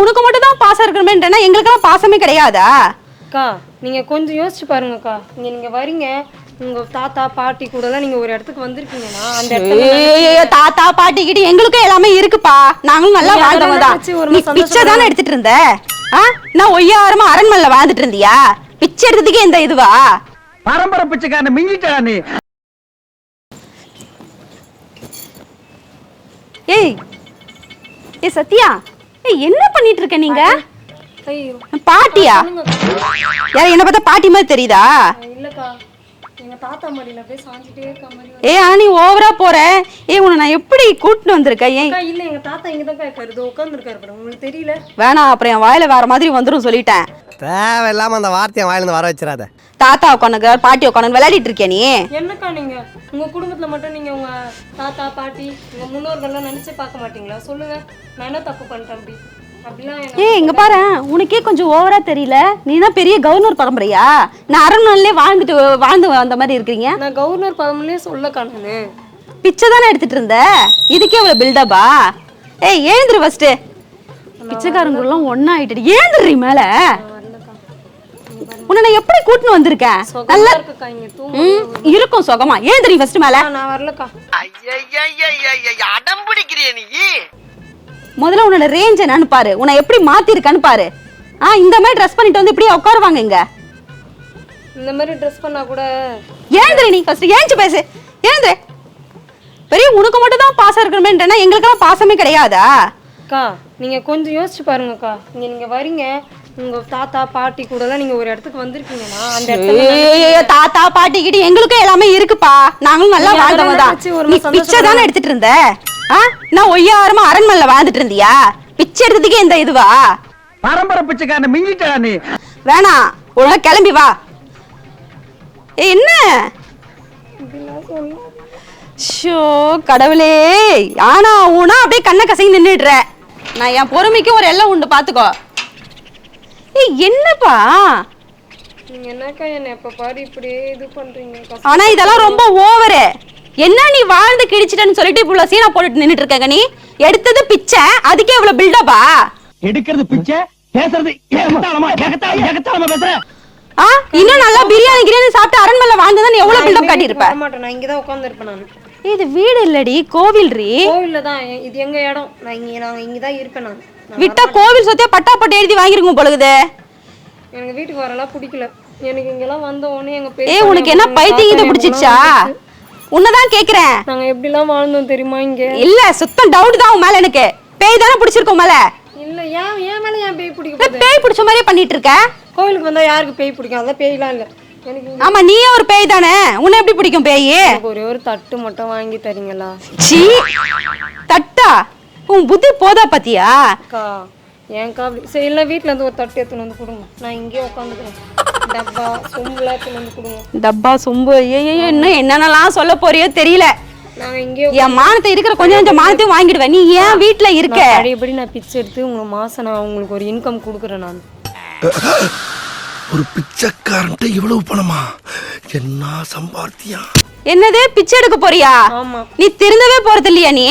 உனக்கு மட்டும் தான் பாசம் இருக்கணுமேன்றனா எங்களுக்கெல்லாம் பாசமே கிடையாதா? அக்கா நீங்க கொஞ்சம் யோசிச்சு பாருங்கக்கா. இங்க நீங்க வரீங்க. உங்க தாத்தா பாட்டி கூட எல்லாம் நீங்க ஒரு இடத்துக்கு வந்திருக்கீங்கன்னா அந்த இடத்துல தாத்தா பாட்டி கிட்ட எங்களுக்கும் எல்லாமே இருக்குப்பா. நாங்களும் நல்லா வாழ்ந்தவங்க தான். நீ பிச்சை தானே எடுத்துட்டு இருந்த? நான் ஒய்யாரமா அரண்மனையில வாழ்ந்துட்டு இருந்தியா? பிச்சை எடுத்ததுக்கே இந்த இதுவா? பரம்பரை பிச்சைக்காரன் மிஞ்சிட்டா நீ? ஏய் ஏய் சத்யா. என்ன பண்ணிட்டு இருக்க நீங்க? ஐயோ. பாட்டியா. யார் என்ன பார்த்தா பாட்டி மாதிரி தெரியுதா? ஏ ஆ நீ ஓவரா போற. ஏய் உன்னை நான் எப்படி கூட்டிட்டு வந்திருக்கேன் ஏன் இல்ல எங்க தாத்தா இங்க தான் உட்காந்துருக்காரு பாரு உங்களுக்கு தெரியல? வேணாம் அப்புறம் என் வாயில வேற மாதிரி வந்துரும் சொல்லிட்டேன். தேவையில்லாம அந்த வார்த்தையை வாயிலிருந்து வர வச்சிடாத. தாத்தா உட்காந்துக்க பாட்டி உட்காந்து விளையாடிட்டு இருக்கியா நீ? என்னக்கா நீங்க? உங்க குடும்பத்துல மட்டும் நீங்க உங்க தாத்தா பாட்டி உங்க முன்னோர்கள்லாம் நினைச்சு பார்க்க மாட்டீங்களா? சொல்லுங்க. நான் என்ன தப்பு பண்ணிட்டேன் அப்படி? ஏய் இங்க பாரு. உனக்கே கொஞ்சம் ஓவரா தெரியல. நீ தான் பெரிய கவர்னர் பரம்பரையா? நான் அரண்மனையிலே வாழ்ந்துட்டு வாழ்ந்து வந்த மாதிரி இருக்கிறீங்க. நான் கவர்னர் பதவிலே சொல்லக்கா நானு பிச்சை தானே எடுத்துட்டு இருந்த? இதுக்கே அவ்வளவு பில்டப்பா ஏய் ஏந்திரு ஃபர்ஸ்ட் பிச்சைக்காரங்க எல்லாம் ஒன்னா ஆயிட்டு ஏந்திரி மேல. எப்படி இங்க தூங்க ம், இருக்கும் சுகமா. ஏந்திரி ஃபர்ஸ்ட் மேல? நான் வரலக்கா. அடம் பிடிக்கிறிய நீ. முதல்ல உன்னோட ரேஞ்ச் என்னன்னு பாரு. உன்னை எப்படி மாத்திருக்கான்னு பாரு. ஆ இந்த மாதிரி ட்ரெஸ் பண்ணிட்டு வந்து இப்படியே உட்காருவாங்க இங்க. இந்த மாதிரி ட்ரெஸ் பண்ணா கூட ஏந்திரி நீ ஃபர்ஸ்ட் ஏஞ்சு பேசு. ஏந்திரு பெரிய உனக்கு மட்டும் தான் பாசம் இருக்கணுமேன்றனா எங்களுக்கெல்லாம் பாசமே கிடையாதா? அக்கா நீங்க கொஞ்சம் யோசிச்சு பாருங்கக்கா. இங்க நீங்க வரீங்க. உங்க தாத்தா பாட்டி கூட எல்லாம் நீங்க ஒரு இடத்துக்கு வந்திருக்கீங்கன்னா அந்த இடத்துல தாத்தா பாட்டி கிட்ட எங்களுக்கும் எல்லாமே இருக்குப்பா. நாங்களும் நல்லா வாழ்ந்தவங்க தான். பிச்சை தானே எடுத்துட்டு இருந்த? ஆ? நான் ஒய்யாரமா அரண்மனையில வாழ்ந்துட்டு இருந்தியா? பிச்சை எடுத்ததுக்கே இந்த இதுவா? பரம்பரை பிச்சைக்காரன் மிஞ்சிட்டா நீ. வேணாம் ஒழுங்கா கிளம்பி வா. ஏய், என்ன? ஷோ கடவுளே. ஆனா ஊனா அப்படியே கண்ணை கசங்கி நின்னுடுற. நான் என் பொறுமைக்கும் ஒரு எல்லை உண்டு பாத்துக்கோ. ஏய் என்னப்பா? நீங்க என்னக்கா என்ன எப்ப பாரு இப்படியே இது பண்றீங்க? ஆனா இதெல்லாம் ரொம்ப ஓவரு என்ன நீ வாழ்ந்து கிழிச்சிட்டேன்னு சொல்லிட்டு இவ்வளவு சீனா போட்டுட்டு நின்னுட்டு இருக்க நீ? எடுத்தது பிச்சை அதுக்கே இவ்வளவு பில்டப்பா எடுக்கிறது பிச்சை பேசுறது ஏகத்தாளமா ஏகத்தாளமா ஏகத்தாளமா பேசுற. ஆ இன்னும் நல்லா பிரியாணி கிரியாணி சாப்பிட்டு அரண்மனையில வாழ்ந்ததா நீ எவ்வளவு பில்டப் காட்டியிருப்ப? மாட்டேன் நான் இங்கதான் உட்கார்ந்து இருப்பேன் நான் இது வீடு இல்லடி கோவில்ரி கோவில்ல தான் இது எங்க இடம்? நான் இங்க நான் இங்கதான் இருப்பேன் நான். விட்டா கோவில் சொத்தே பட்டா பட்டு எழுதி வாங்கிருக்கும் பொழுது எனக்கு வீட்டுக்கு வரலாம் பிடிக்கல. எனக்கு இங்கெல்லாம் வந்த உடனே எங்க ஏ பெரியப்பா உனக்கு என்ன பைத்தியம் இது பிடிச்சிச்சா. உன்னதான் கேக்குறேன். நாங்க எப்படிலாம் வாழ்ந்தோம் தெரியுமா இங்க? இல்ல சுத்தம் டவுட் தான் உன் மேல எனக்கு. பேய் தானே பிடிச்சிருக்கும் மேல? இல்ல ஏன் ஏன் மேல ஏன் பேய் பிடிக்க இல்ல, போகுது? பேய் பிடிச்ச மாதிரியே பண்ணிட்டு இருக்க. கோவிலுக்கு வந்தா யாருக்கு பேய் பிடிக்கும்? அதான் பேய்லாம் இல்ல. ஆமா நீயே ஒரு பேய் தானே. உன்னை எப்படி பிடிக்கும் பேய்? ஒரே ஒரு தட்டு மட்டும் வாங்கி தரீங்களா? சீ. உன் புத்தி போதா பாத்தியா? அக்கா ஏன்க்கா அப்படி? சரி இல்லை வீட்ல இருந்து ஒரு தட்டு எடுத்துன்னு வந்து கொடுங்க. நான் இங்கேயே உட்காந்துக்கிறேன் டப்பா சொம்புலாம் எடுத்துன்னு வந்து கொடுங்க. டப்பா சொம்பு ஐயோ இன்னும் என்னென்னலாம் சொல்ல போறியோ தெரியல. நாங்க இங்கேயே என் மானத்தை இருக்கிற கொஞ்சம் கொஞ்சம் மானத்தையும் வாங்கிடுவேன். நீ ஏன் வீட்ல இருக்க? நான் பழையபடி நான் பிச்சை எடுத்து உங்க மாசம் நான் உங்களுக்கு ஒரு இன்கம் கொடுக்குறேன் நான். ஒரு பிச்சைக்காரன்ட்ட இவ்வளவு பணமா? என்ன சம்பாத்தியம் என்னது பிச்சை எடுக்க போறியா? நீ திருந்தவே போறது இல்லையா நீ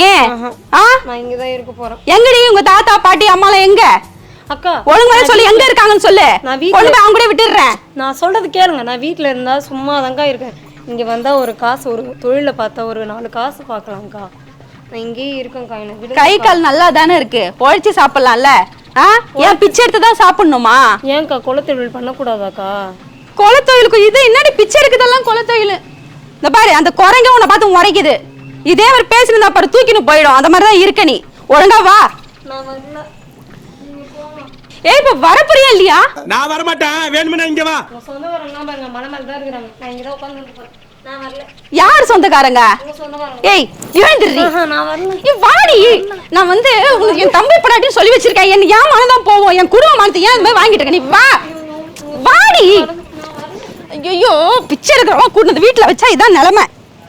ஆ? நான் இங்கே தான் இருக்க போறேன். எங்கடி? உங்க தாத்தா பாட்டி அம்மாலாம் எங்க? அக்கா ஒழுங்காவே சொல்லு. எங்க இருக்காங்கன்னு சொல்லு. நான் போய் அவங்க கூட விட்டுடுறேன். நான் சொல்றது கேளுங்க. நான் வீட்ல இருந்தா சும்மா தாங்க்கா இருக்கேன். இங்க வந்தா ஒரு காசு ஒரு தொழில பார்த்தா ஒரு நாலு காசு பார்க்கலாம்க்கா. நான் இங்கேயே இருக்கேன்க்கா. எனக்கு. கை கால் நல்லா தானே இருக்கு. பொழைச்சு சாப்பிடலாம்ல. ஆ? ஏன் பிச்சை எடுத்து தான் சாப்பிடணுமா? ஏன்க்கா குலத்தொழில் பண்ணக்கூடாதாக்கா? குலத்தொழிலுக்கு இது என்னடி பிச்சை எடுக்குதெல்லாம் குலத்தொழில் இந்த பாரு அந்த குரங்க உன்னை பார்த்து முறைக்குது இதே மாதிரி பேசினதா பாரு தூக்கின்னு போயிடும். அந்த மாதிரி தான் இருக்க நீ. ஒழுங்கா வா. ஏய் இப்ப வரப்போறியா இல்லையா? நான் இங்க வா. தான் இருக்கிறாங்க. நான் இங்கே தான் உட்காந்து நான் வரல. யார் சொந்தக்காரங்க? ஏய் எழுந்துடுறி வாடி நான் வந்து உனக்கு என் தம்பி படாட்டின்னு சொல்லி வச்சிருக்கேன். என் ஏன் மனம் தான் போவோம்? என் குடும்ப மனத்தை ஏன் இந்த மாதிரி வாங்கிட்டு இருக்க? நீ வா. வாடி ஐயோ பிச்சை இருக்கிறவன் கூட்டினது வீட்டில் வச்சா இதான் நிலமை.